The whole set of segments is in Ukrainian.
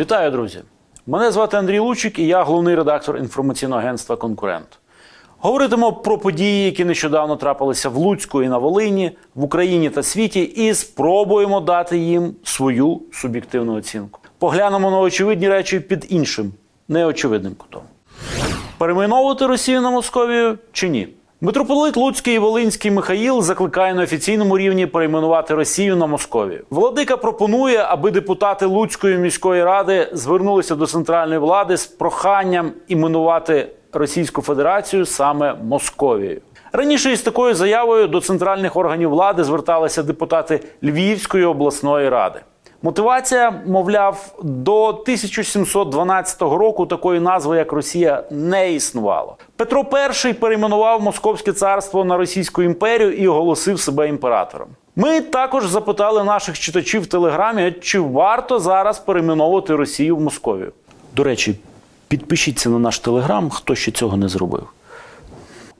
Вітаю, друзі! Мене звати Андрій Лучик і я головний редактор інформаційного агентства Конкурент. Говоритимо про події, які нещодавно трапилися в Луцьку і на Волині, в Україні та світі, і спробуємо дати їм свою суб'єктивну оцінку. Поглянемо на очевидні речі під іншим, неочевидним кутом. Перейменовувати Росію на Московію чи ні? Митрополит Луцький і Волинський Михаїл закликає на офіційному рівні перейменувати Росію на Московію. Владика пропонує, аби депутати Луцької міської ради звернулися до центральної влади з проханням іменувати Російську Федерацію саме Московією. Раніше із такою заявою до центральних органів влади зверталися депутати Львівської обласної ради. Мотивація, мовляв, до 1712 року такої назви, як Росія, не існувало. Петро І перейменував Московське царство на Російську імперію і оголосив себе імператором. Ми також запитали наших читачів в телеграмі, чи варто зараз перейменовувати Росію в Московію. До речі, підпишіться на наш телеграм, хто ще цього не зробив.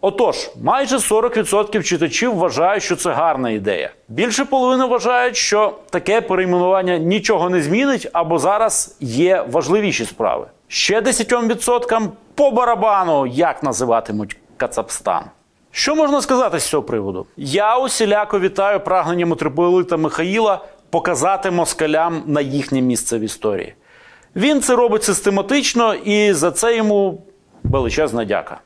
Отож, майже 40% читачів вважають, що це гарна ідея. Більше половини вважають, що таке перейменування нічого не змінить, або зараз є важливіші справи. Ще 10% по барабану, як називатимуть Кацапстан. Що можна сказати з цього приводу? Я усіляко вітаю прагнення митрополита Михаїла показати москалям на їхнє місце в історії. Він це робить систематично і за це йому величезна дяка.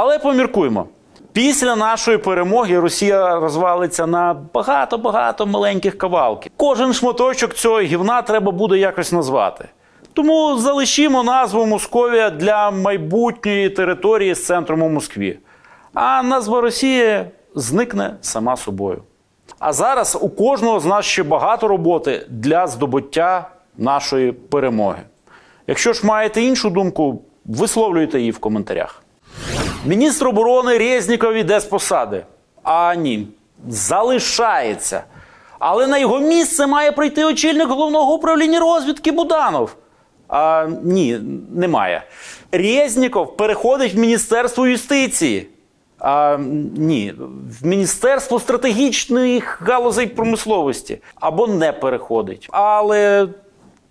Але поміркуємо. Після нашої перемоги Росія розвалиться на багато-багато маленьких кавалків. Кожен шматочок цього гівна треба буде якось назвати. Тому залишимо назву Московія для майбутньої території з центром у Москві. А назва Росії зникне сама собою. А зараз у кожного з нас ще багато роботи для здобуття нашої перемоги. Якщо ж маєте іншу думку, висловлюйте її в коментарях. Міністр оборони Резніков іде з посади. А ні, залишається. Але на його місце має прийти очільник головного управління розвідки Буданов. А ні, немає. Резніков переходить в Міністерство юстиції. А, ні, в Міністерство стратегічних галузей промисловості або не переходить. Але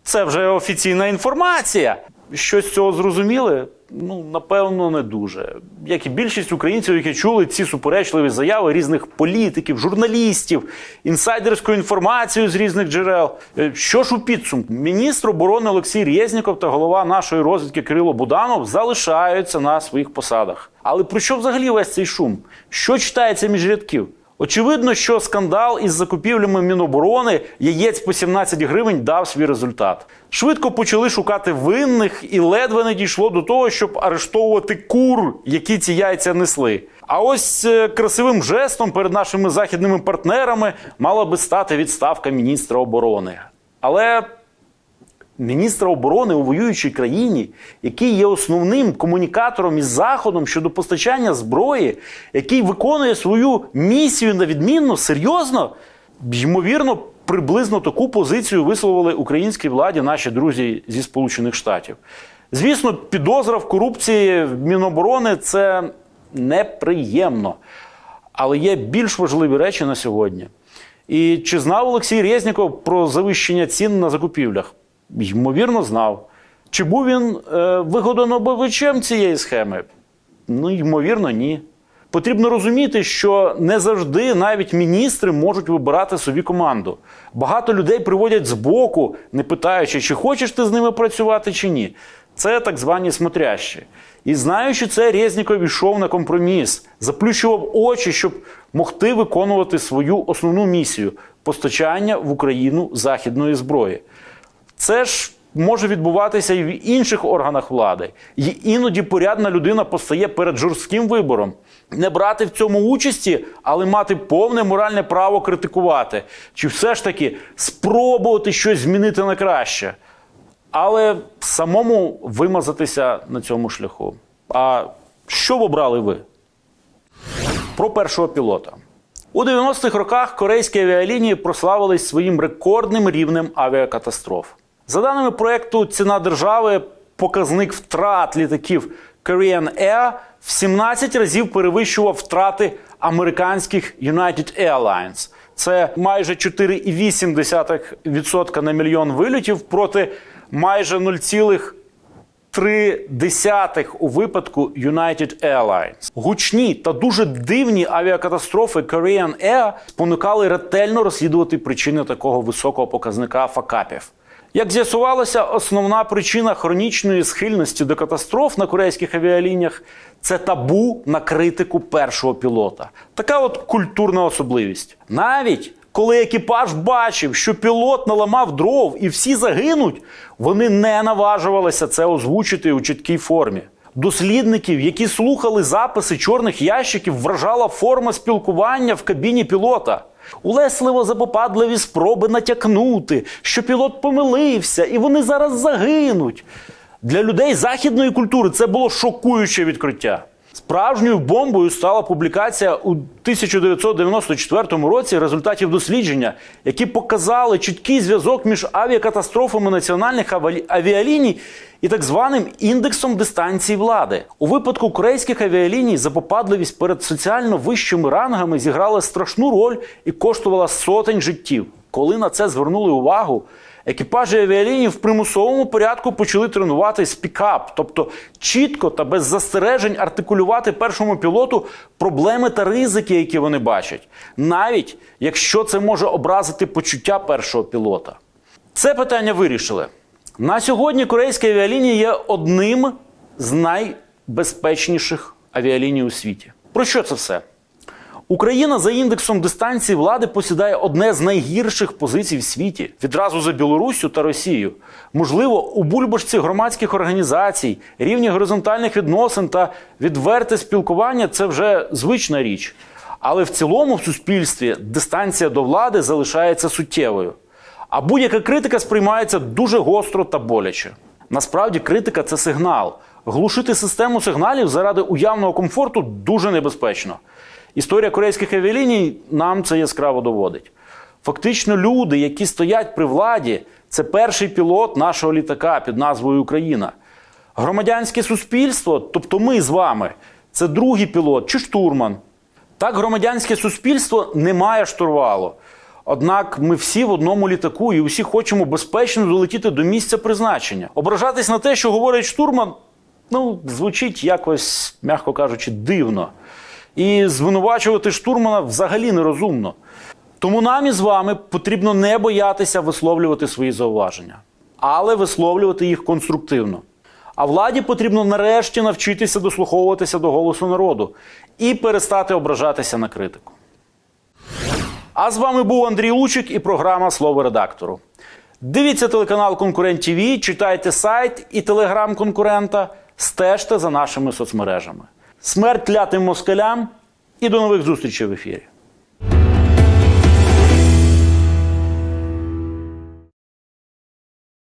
це вже офіційна інформація. Що з цього зрозуміли? Ну, напевно, не дуже. Як і більшість українців, які чули ці суперечливі заяви різних політиків, журналістів, інсайдерську інформацію з різних джерел. Е, Що ж у підсумку? Міністр оборони Олексій Резніков та голова нашої розвідки Кирило Буданов залишаються на своїх посадах. Але про що взагалі весь цей шум? Що читається між рядків? Очевидно, що скандал із закупівлями Міноборони яєць по 17 гривень дав свій результат. Швидко почали шукати винних, і ледве не дійшло до того, щоб арештовувати кур, які ці яйця несли. А ось е, красивим жестом перед нашими західними партнерами мала би стати відставка міністра оборони. Але міністра оборони у воюючій країні, який є основним комунікатором із Заходом щодо постачання зброї, який виконує свою місію на відмінно, серйозно, ймовірно, приблизно таку позицію висловили українській владі наші друзі зі Сполучених Штатів. Звісно, підозра в корупції в Міноборони це неприємно. Але є більш важливі речі на сьогодні. І чи знав Олексій Резніков про завищення цін на закупівлях? Ймовірно, знав. Чи був він е, вигодонобивачем цієї схеми? Ну, ймовірно, ні. Потрібно розуміти, що не завжди навіть міністри можуть вибирати собі команду. Багато людей приводять збоку, не питаючи, чи хочеш ти з ними працювати, чи ні. Це так звані смотрящі. І знаючи це, Резніков йшов на компроміс, заплющував очі, щоб могти виконувати свою основну місію постачання в Україну західної зброї. Це ж може відбуватися і в інших органах влади. І іноді порядна людина постає перед жорстким вибором. Не брати в цьому участі, але мати повне моральне право критикувати, чи все ж таки спробувати щось змінити на краще. Але самому вимазатися на цьому шляху. А що б обрали ви? Про першого пілота. У 90-х роках корейські авіалінії прославились своїм рекордним рівнем авіакатастроф. За даними проекту Ціна держави, показник втрат літаків Korean Air в 17 разів перевищував втрати американських United Airlines. Це майже 4,8% на мільйон вильотів проти майже 0,3% Три десятих у випадку United Airlines. Гучні та дуже дивні авіакатастрофи Korean Air спонукали ретельно розслідувати причини такого високого показника факапів. Як з'ясувалося, основна причина хронічної схильності до катастроф на корейських авіалініях це табу на критику першого пілота. Така от культурна особливість. Навіть коли екіпаж бачив, що пілот наламав дров і всі загинуть, вони не наважувалися це озвучити у чіткій формі. Дослідників, які слухали записи чорних ящиків, вражала форма спілкування в кабіні пілота. Улесливо запопадливі спроби натякнути, що пілот помилився і вони зараз загинуть. Для людей західної культури це було шокуюче відкриття. Справжньою бомбою стала публікація у 1994 році результатів дослідження, які показали чіткий зв'язок між авіакатастрофами національних авіаліній і так званим індексом дистанції влади. У випадку корейських авіаліній запопадливість перед соціально вищими рангами зіграла страшну роль і коштувала сотень життів. Коли на це звернули увагу, екіпажі авіаліній в примусовому порядку почали тренувати спікап, тобто чітко та без застережень артикулювати першому пілоту проблеми та ризики, які вони бачать, навіть якщо це може образити почуття першого пілота. Це питання вирішили. На сьогодні корейські авіалінії є одним з найбезпечніших авіаліній у світі. Про що це все? Україна за індексом дистанції влади посідає одне з найгірших позицій в світі відразу за Білоруссю та Росією. Можливо, у бульбашці громадських організацій, рівні горизонтальних відносин та відверте спілкування це вже звична річ. Але в цілому в суспільстві дистанція до влади залишається суттєвою. А будь-яка критика сприймається дуже гостро та боляче. Насправді, критика це сигнал. Глушити систему сигналів заради уявного комфорту дуже небезпечно. Історія корейських авіаліній нам це яскраво доводить. Фактично, люди, які стоять при владі, це перший пілот нашого літака під назвою Україна. Громадянське суспільство, тобто ми з вами, це другий пілот чи штурман. Так, громадянське суспільство не має штурвалу. Однак ми всі в одному літаку і усі хочемо безпечно долетіти до місця призначення. Ображатись на те, що говорить штурман, ну, звучить якось, м'яко кажучи, дивно. І звинувачувати штурмана взагалі нерозумно. Тому нам із вами потрібно не боятися висловлювати свої зауваження, але висловлювати їх конструктивно. А владі потрібно нарешті навчитися дослуховуватися до голосу народу і перестати ображатися на критику. А з вами був Андрій Лучик і програма Слово редактору. Дивіться телеканал Конкурент ТВ, читайте сайт і телеграм конкурента, стежте за нашими соцмережами. Смерть клятим москалям і до нових зустрічей в ефірі.